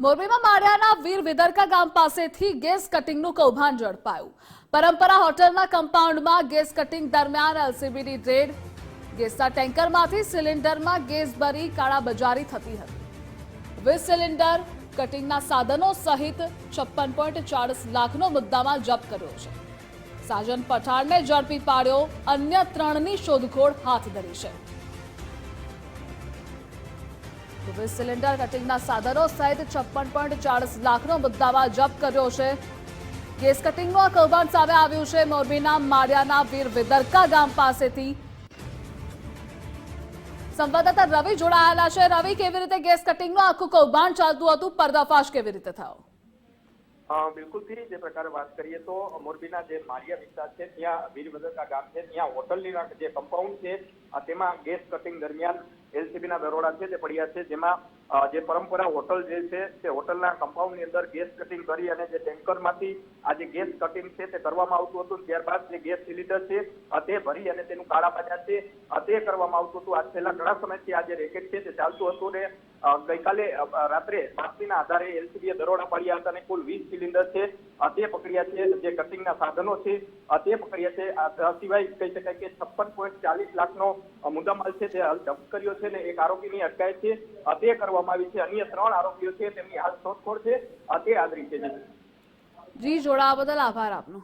મોરબીમાં માળિયાના વીર વિદરકા ગામ પાસેથી ગેસ કટિંગનું કૌભાંડ ઝડપાયું. પરંપરા હોટલના કમ્પાઉન્ડમાં ગેસ કટિંગ દરમિયાન એલસીબીની રેડ ગેસના ટેન્કરમાંથી સિલિન્ડરમાં ગેસ ભરી કાળાબજારી થતી હતી. વીસ સિલિન્ડર કટિંગના સાધનો સહિત છપ્પન પોઈન્ટ ચાળીસ લાખનો મુદ્દામાં જપ્ત કર્યો છે. સાજન પઠાણને ઝડપી પાડ્યો, અન્ય ત્રણની શોધખોળ હાથ ધરી છે. વીસ સિલિન્ડર કટિંગના સાધનો સહિત છપ્પન પોઈન્ટ ચાળીસ લાખનો મુદ્દામાં જપ્ત કર્યો છે. ગેસ કટિંગનું આ કૌભાંડ સામે આવ્યું છે. મોરબીના માળિયાના વીર વિદરકા ગામ પાસેથી. સંવાદદાતા રવિ જોડાયેલા છે. રવિ, કેવી રીતે ગેસ કટિંગનું આખું કૌભાંડ ચાલતું હતું? પર્દાફાશ કેવી રીતે થયો? અ, બિલકુલથી જે પ્રકારે વાત કરીએ તો મોરબીના જે માળિયા વિસ્તાર છે ત્યાં વીરભદ્રકા ગામ છે ત્યાં હોટલની જે કમ્પાઉન્ડ છે તેમાં ગેસ કટિંગ દરમિયાન એલસીબીના દરોડા છે તે પડ્યા છે જેમાં જે પરંપરા હોટલ જે છે તે હોટલના કમ્પાઉન્ડની અંદર ગેસ કટિંગ કરી અને જે ટેન્કરમાંથી આ જે ગેસ કટિંગ છે તે કરવામાં આવતું હતું. ત્યારબાદ જે ગેસ સિલિન્ડર છે તે ભરી અને તેનું કાળા બજાર છે તે કરવામાં આવતું હતું. આજ છેલ્લા ઘણા સમયથી આ જે રેકેટ છે તે ચાલતું હતું ને ગઈકાલે રાત્રે બાતમીના આધારે એલસીબીએ દરોડા પાડ્યા હતા અને કુલ વીસ સિલિન્ડર છે તે પકડ્યા છે, જે કટિંગના સાધનો છે તે પકડ્યા છે. આ સિવાય કહી શકાય કે છપ્પન પોઈન્ટ ચાલીસ લાખનો મુદ્દામાલ છે તે હાલ જપ્ત કર્યો છે ને એક આરોપીની અટકાયત છે. તે કરવામાં આવી છે. અન્ય ત્રણ આરોપીઓ છે, તેમની હાલ શોધખોળ છે. તે આદરી છે. જી, જોડાવા બદલ આભાર આપનો.